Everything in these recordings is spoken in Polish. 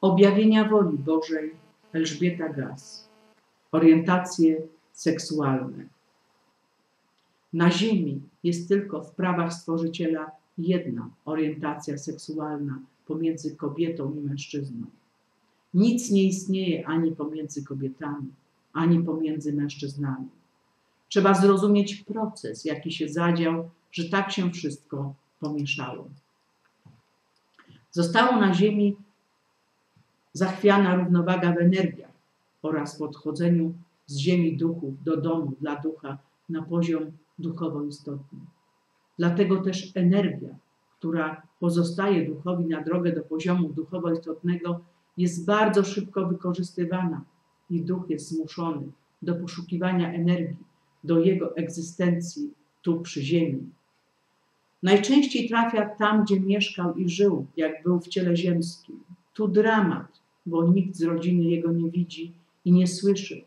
Objawienia woli Bożej Elżbieta Gaz. Orientacje seksualne. Na Ziemi jest tylko w prawach Stworzyciela jedna orientacja seksualna pomiędzy kobietą i mężczyzną. Nic nie istnieje ani pomiędzy kobietami, ani pomiędzy mężczyznami. Trzeba zrozumieć proces, jaki się zadział, że tak się wszystko pomieszało. Zostało na Ziemi zachwiana równowaga w energiach oraz w odchodzeniu z ziemi duchów do domu dla ducha na poziom duchowo istotny. Dlatego też energia, która pozostaje duchowi na drogę do poziomu duchowo istotnego, jest bardzo szybko wykorzystywana i duch jest zmuszony do poszukiwania energii, do jego egzystencji tu przy ziemi. Najczęściej trafia tam, gdzie mieszkał i żył, jak był w ciele ziemskim. Tu dramat, bo nikt z rodziny jego nie widzi i nie słyszy,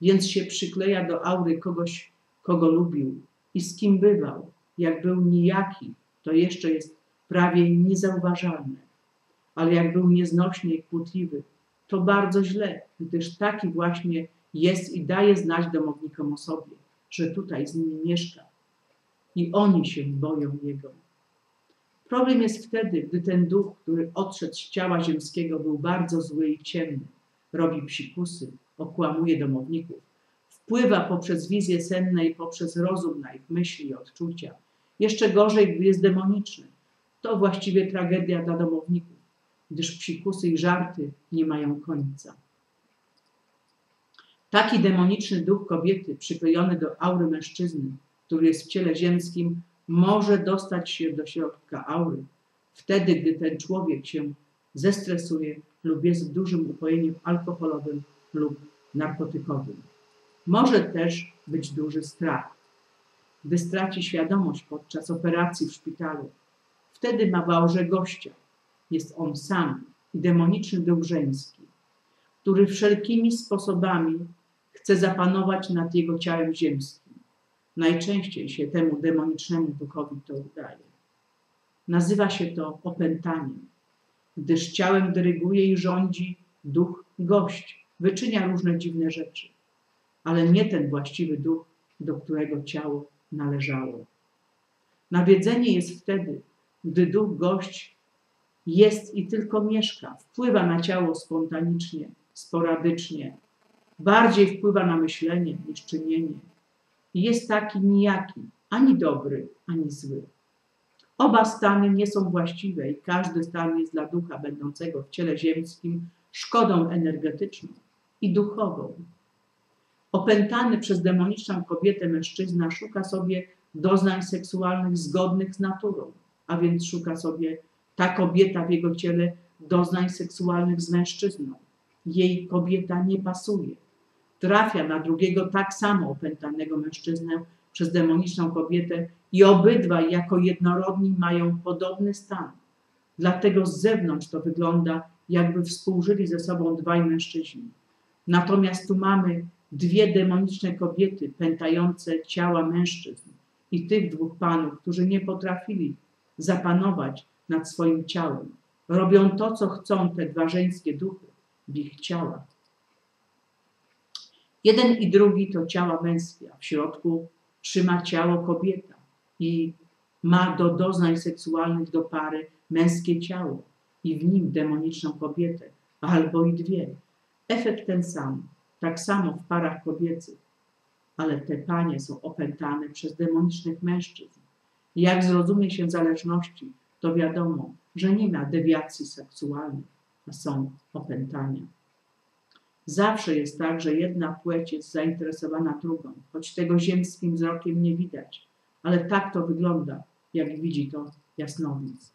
więc się przykleja do aury kogoś, kogo lubił i z kim bywał. Jak był nijaki, to jeszcze jest prawie niezauważalne. Ale jak był nieznośny i kłótliwy, to bardzo źle, gdyż taki właśnie jest i daje znać domownikom o sobie, że tutaj z nimi mieszka. I oni się boją Jego. Problem jest wtedy, gdy ten duch, który odszedł z ciała ziemskiego, był bardzo zły i ciemny, robi psikusy, okłamuje domowników, wpływa poprzez wizje senne i poprzez rozum na ich myśli i odczucia. Jeszcze gorzej, gdy jest demoniczny. To właściwie tragedia dla domowników, gdyż psikusy i żarty nie mają końca. Taki demoniczny duch kobiety przyklejony do aury mężczyzny, który jest w ciele ziemskim, może dostać się do środka aury, wtedy, gdy ten człowiek się zestresuje lub jest w dużym upojeniu alkoholowym lub narkotykowym. Może też być duży strach. Gdy straci świadomość podczas operacji w szpitalu, wtedy ma w aurze gościa. Jest on sam i demoniczny duch żeński, który wszelkimi sposobami chce zapanować nad jego ciałem ziemskim. Najczęściej się temu demonicznemu duchowi to udaje. Nazywa się to opętaniem, gdyż ciałem dyryguje i rządzi duch gość, wyczynia różne dziwne rzeczy, ale nie ten właściwy duch, do którego ciało należało. Nawiedzenie jest wtedy, gdy duch gość jest i tylko mieszka, wpływa na ciało spontanicznie, sporadycznie, bardziej wpływa na myślenie niż czynienie. Jest taki nijaki, ani dobry, ani zły. Oba stany nie są właściwe i każdy stan jest dla ducha będącego w ciele ziemskim szkodą energetyczną i duchową. Opętany przez demoniczną kobietę mężczyzna szuka sobie doznań seksualnych zgodnych z naturą, a więc szuka sobie ta kobieta w jego ciele doznań seksualnych z mężczyzną. Jej kobieta nie pasuje. Trafia na drugiego tak samo opętanego mężczyznę przez demoniczną kobietę i obydwaj jako jednorodni mają podobny stan. Dlatego z zewnątrz to wygląda, jakby współżyli ze sobą dwaj mężczyźni. Natomiast tu mamy dwie demoniczne kobiety pętające ciała mężczyzn i tych dwóch panów, którzy nie potrafili zapanować nad swoim ciałem. Robią to, co chcą te dwa żeńskie duchy w ich ciałach. Jeden i drugi to ciała męskie, a w środku trzyma ciało kobieta i ma do doznań seksualnych do pary męskie ciało i w nim demoniczną kobietę, albo i dwie. Efekt ten sam, tak samo w parach kobiecych, ale te panie są opętane przez demonicznych mężczyzn. Jak zrozumie się zależności, to wiadomo, że nie ma dewiacji seksualnych, a są opętania. Zawsze jest tak, że jedna płeć jest zainteresowana drugą, choć tego ziemskim wzrokiem nie widać, ale tak to wygląda, jak widzi to jasnowidz.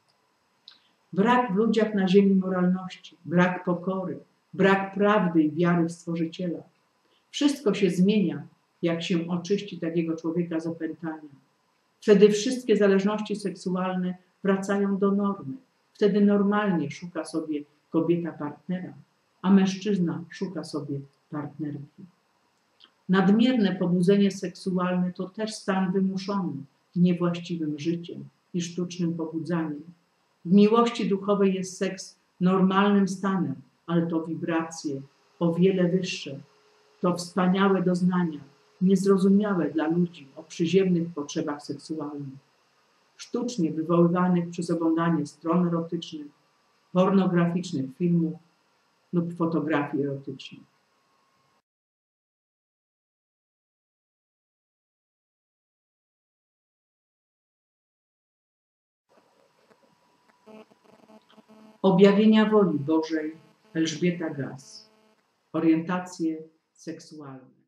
Brak w ludziach na ziemi moralności, brak pokory, brak prawdy i wiary w Stworzyciela. Wszystko się zmienia, jak się oczyści takiego człowieka z opętania. Wtedy wszystkie zależności seksualne wracają do normy. Wtedy normalnie szuka sobie kobieta partnera, a mężczyzna szuka sobie partnerki. Nadmierne pobudzenie seksualne to też stan wymuszony niewłaściwym życiem i sztucznym pobudzaniem. W miłości duchowej jest seks normalnym stanem, ale to wibracje o wiele wyższe, to wspaniałe doznania, niezrozumiałe dla ludzi o przyziemnych potrzebach seksualnych, sztucznie wywoływanych przez oglądanie stron erotycznych, pornograficznych filmów lub fotografii erotycznych. Objawienia woli Bożej Elżbieta Gaz. Orientacje seksualne.